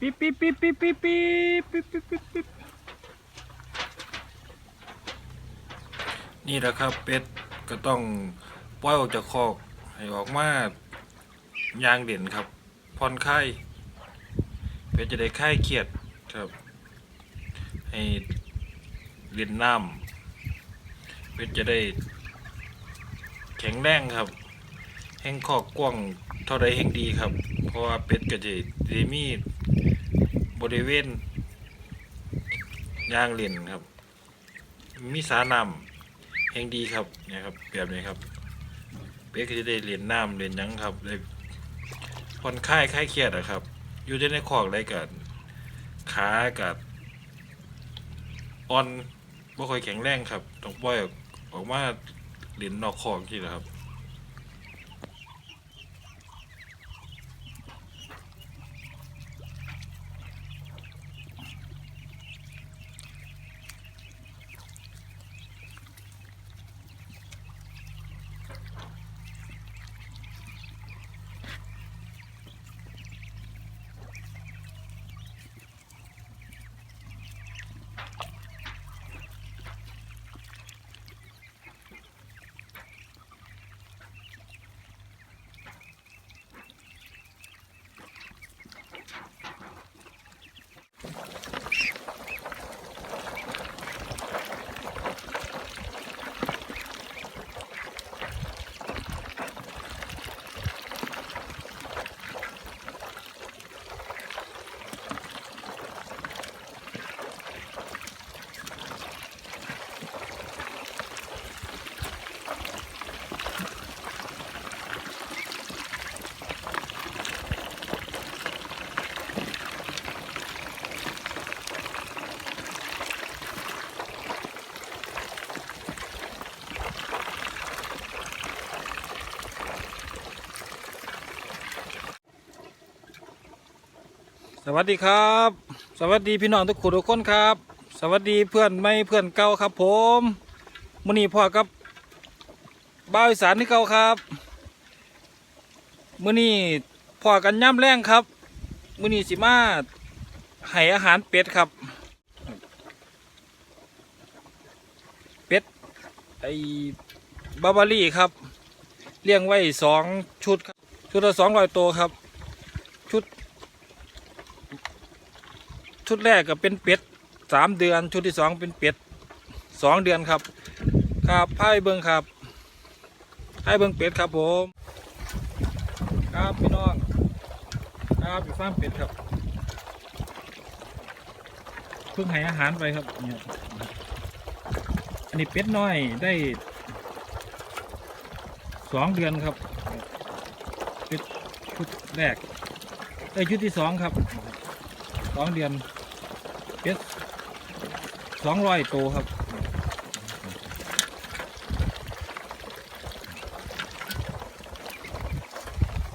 ปิ๊บปิ๊บปิ๊บปิ๊บปิ๊บปิ๊บปิ๊บปิ๊บปิ๊บปิ๊บนี่แหละครับเป็ดก็ต้องปล่อยออกจากคอกให้ออกมายางเด่นครับผ่อนคลายเป็ดจะได้คลายเครียดครับ ให้เล่นน้ำเป็ดจะได้ แข็งแรงครับ แห่งคอกกว้างเท่าใดแห่งดีครับ เพราะว่าเป็ดก็จะได้มี บริเวณย่างเล่นครับ มีสระน้ำแห่งดีครับเนี่ยครับแบบนี้ครับเป็ดก็จะได้เล่นน้ำเล่นยังครับได้ผ่อนคลายคลายเครียดอะครับ อยู่ในคอกได้กันขากับอ่อนบ่ค่อยแข็งแรงครับต้องปล่อยออกมาเล่นนอกคอกที่แหละครับ สวัสดีครับ สวัสดีพี่น้องทุกคนทุกคนครับ สวัสดีเพื่อนไม่เพื่อนเก่าครับผมมื้อนี้พ่อกับบ้าวอีสานที่เก่าครับมื้อนี้พ่อกันย่ำแรงครับมื้อนี้สิมาให้อาหารเป็ดครับ เป็ดไอ้บาบารี่ครับ เลี้ยงไว้สองชุดครับ ชุดละสองร้อยตัวครับ ชุด ชุดแรกก็เป็นเป็ดสามเดือน ชุดที่สองเป็นเป็ดสองเดือนครับ ครับไพ่เบิงครับไพ่เบิงเป็ดครับผม ครับพี่น้อง ครับอยู่ฟาร์มเป็ดครับเพิ่งให้อาหารไปครับเนี่ยอันนี้เป็ดน้อยได้สองเดือนครับเป็ดชุดแรกเอ้ยชุดที่สองครับสองเดือน เป็ดสองร้อยตัวครับ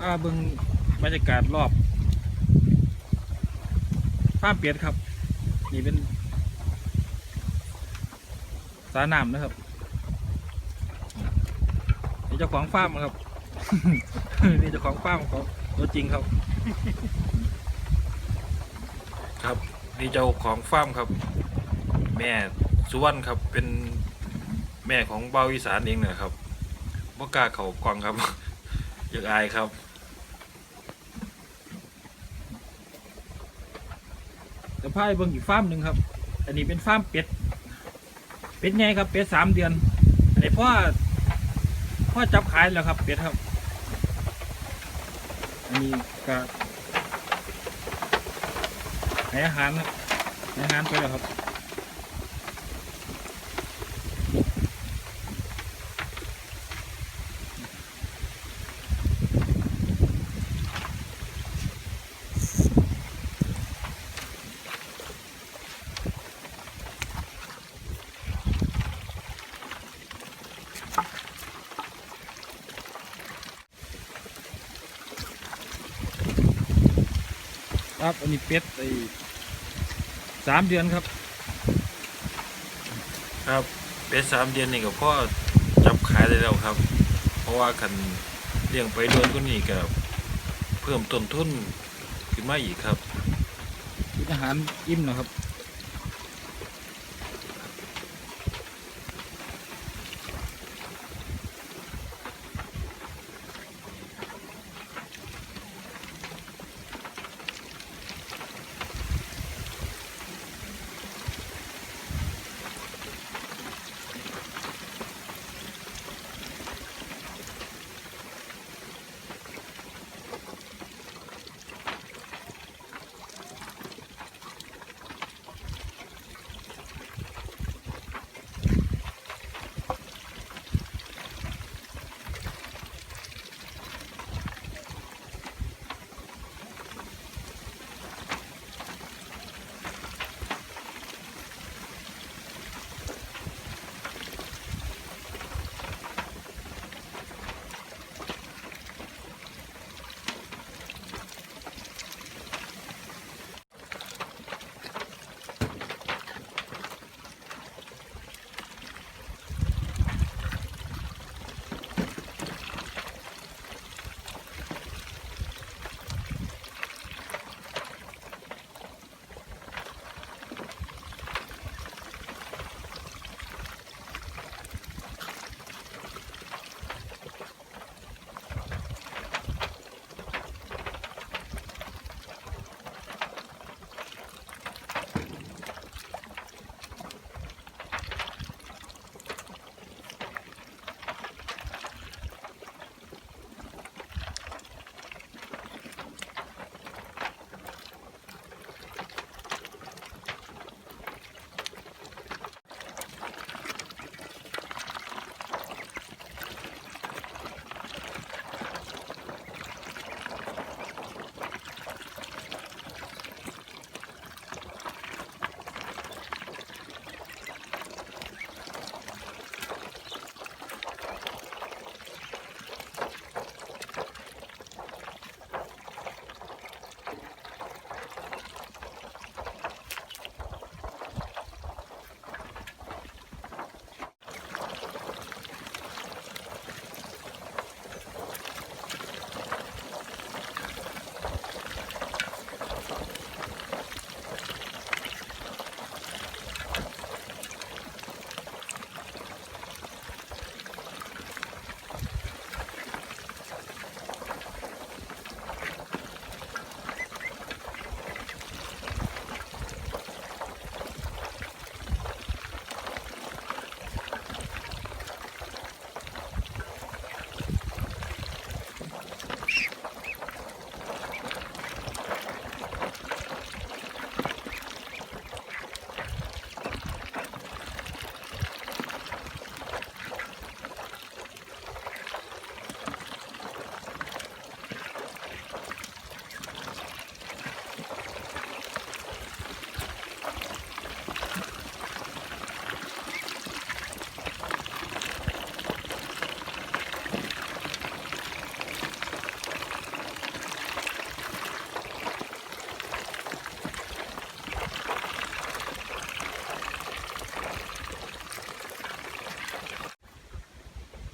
อาเบึงบรรยากาศรอบฟามเป็ดครับ นี่เป็นสาน้ำนะครับนี่เจ้าของฟาร์มครับนี่เจ้าของฟาร์มเขาตัวจริงครับ ครับ นี่เจ้าของฟาร์มครับ แม่สุวรรณครับเป็นแม่ของเบาอีสานเองนะครับบ่กล้าเขากวางครับอยากอายครับจะพาไปเบิ่งอีกฟาร์มหนึ่งครับ อันนี้เป็นฟาร์มเป็ด เป็ดไงครับ เป็ดสามเดือน อันนี้พ่อพ่อจับขายแล้วครับ เป็ดครับ อันนี้ก็ ให้อาหารครับให้อาหารไปแล้วครับครับอันนี้เป็ดไอ้ สามเดือนครับ ครับเป็ดสามเดือนนี่ก็พ่อจับขายได้แล้วครับ เพราะว่าคันเลี้ยงไปโดนก็นี่ก็เพิ่มต้นทุนขึ้นมาอีกครับนอาหารอิ่มนะครับ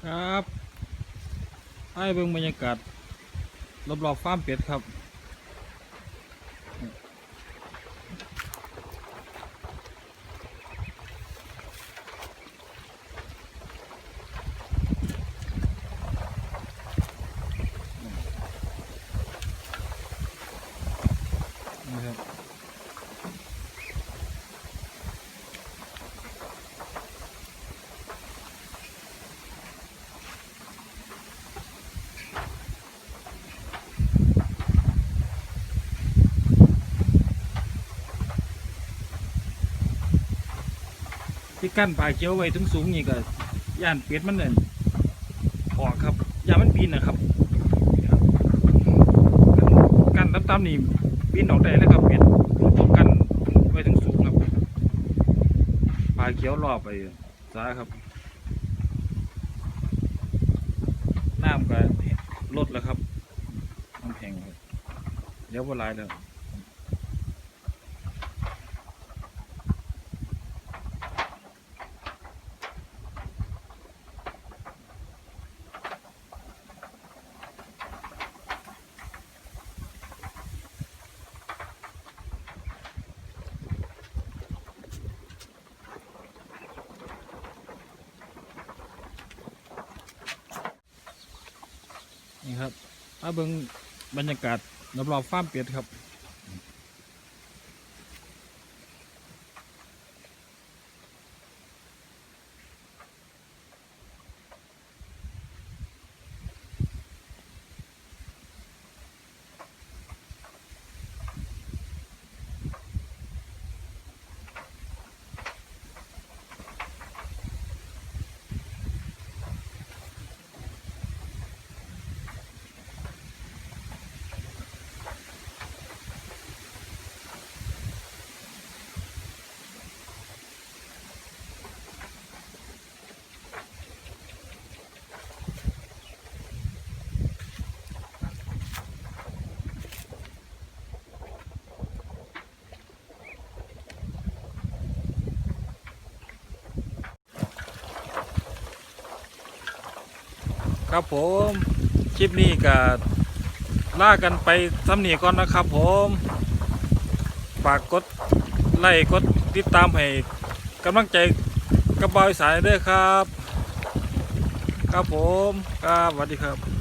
ครับให้เบิ่งบรรยากาศรอบๆฟาร์มเป็ดครับนะครับ ที่กั้นปลายเขียวไว้ถึงสูงนี่ก็ย่านเป็ดมันเนี่ยออกครับย่านมันปีนนะครับกั้นต่ำๆนี่ปีนออกได้แล้วครับเป็ดต้องกั้นไว้ถึงสูงครับปลายเขียวรอบไปซ้ายครับน้ำก็ลดแล้วครับน้ำแข็งครับเดี๋ยวบ่หลายแล้ว ครับมาเบิ่งบรรยากาศรอบๆฟาร์มเป็ดครับ ครับผมคลิปนี้ก็ล่ากันไปสำเนียก่อนนะครับผมฝากกดไลค์กดติดตามให้กำลังใจกับบอยสายด้วยครับ ครับผมครับสวัสดีครับ